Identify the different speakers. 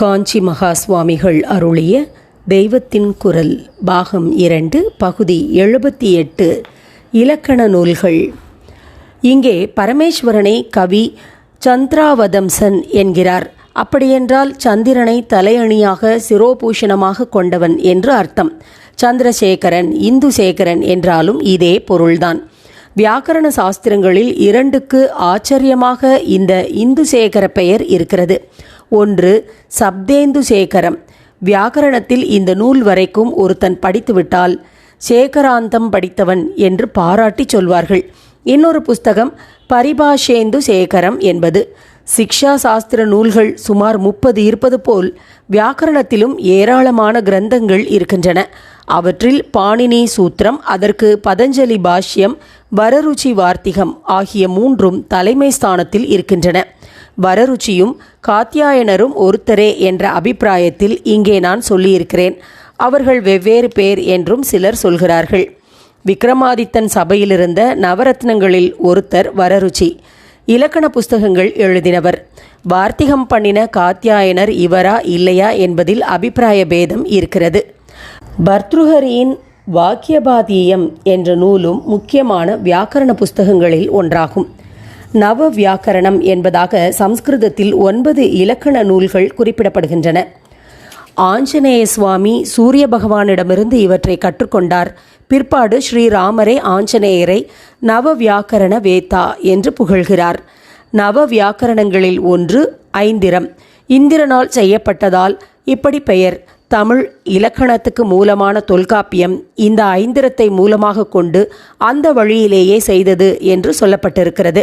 Speaker 1: காஞ்சி மகா சுவாமிகள் அருளிய தெய்வத்தின் குரல் பாகம் இரண்டு பகுதி எழுபத்தி எட்டு இலக்கண நூல்கள். இங்கே பரமேஸ்வரனை கவி சந்திராவதம்சன் என்கிறார். அப்படியென்றால் சந்திரனை தலையணியாக சிரோபூஷணமாக கொண்டவன் என்று அர்த்தம். சந்திரசேகரன் இந்துசேகரன் என்றாலும் இதே பொருள்தான். வியாக்கரண சாஸ்திரங்களில் இரண்டுக்கு ஆச்சரியமாக இந்த இந்துசேகர பெயர் இருக்கிறது. ஒன்று சப்தேந்து சேகரம். வியாக்கரணத்தில் இந்த நூல் வரைக்கும் ஒருத்தன் படித்துவிட்டால் சேகராந்தம் படித்தவன் என்று பாராட்டி சொல்வார்கள். இன்னொரு புஸ்தகம் பரிபாஷேந்து சேகரம் என்பது. சிக்ஷா சாஸ்திர நூல்கள் சுமார் முப்பது இருப்பது போல் வியாக்கரணத்திலும் ஏராளமான கிரந்தங்கள் இருக்கின்றன. அவற்றில் பாணினி சூத்திரம் அதற்கு பதஞ்சலி பாஷ்யம் வரருச்சி வார்த்திகம் ஆகிய மூன்றும் தலைமை ஸ்தானத்தில் இருக்கின்றன. வரருச்சியும் காத்தியாயனரும் ஒருத்தரே என்ற அபிப்பிராயத்தில் இங்கே நான் சொல்லியிருக்கிறேன். அவர்கள் வெவ்வேறு பேர் என்றும் சிலர் சொல்கிறார்கள். விக்ரமாதித்தன் சபையிலிருந்த நவரத்னங்களில் ஒருத்தர் வரருச்சி. இலக்கண புஸ்தகங்கள் எழுதினவர். வார்த்திகம் பண்ணின காத்தியாயனர் இவரா இல்லையா என்பதில் அபிப்பிராய பேதம் இருக்கிறது. பர்த்ருஹரியின் வாக்கியபாதீயம் என்ற நூலும் முக்கியமான வியாக்கரண புஸ்தகங்களில் ஒன்றாகும். நவ வியாக்கரணம் என்பதாக சம்ஸ்கிருதத்தில் ஒன்பது இலக்கண நூல்கள் குறிப்பிடப்படுகின்றன. ஆஞ்சநேய சுவாமி சூரிய பகவானிடமிருந்து இவற்றை கற்றுக்கொண்டார். பிற்பாடு ஸ்ரீராமரே ஆஞ்சநேயரை நவ வியாக்கரண வேத்தா என்று புகழ்கிறார். நவ வியாக்கரணங்களில் ஒன்று ஐந்திரம். இந்திரனால் செய்யப்பட்டதால் இப்படி பெயர். தமிழ் இலக்கணத்துக்கு மூலமான தொல்காப்பியம் இந்த ஐந்திரத்தை மூலமாக கொண்டு அந்த வழியிலேயே செய்தது என்று சொல்லப்பட்டிருக்கிறது.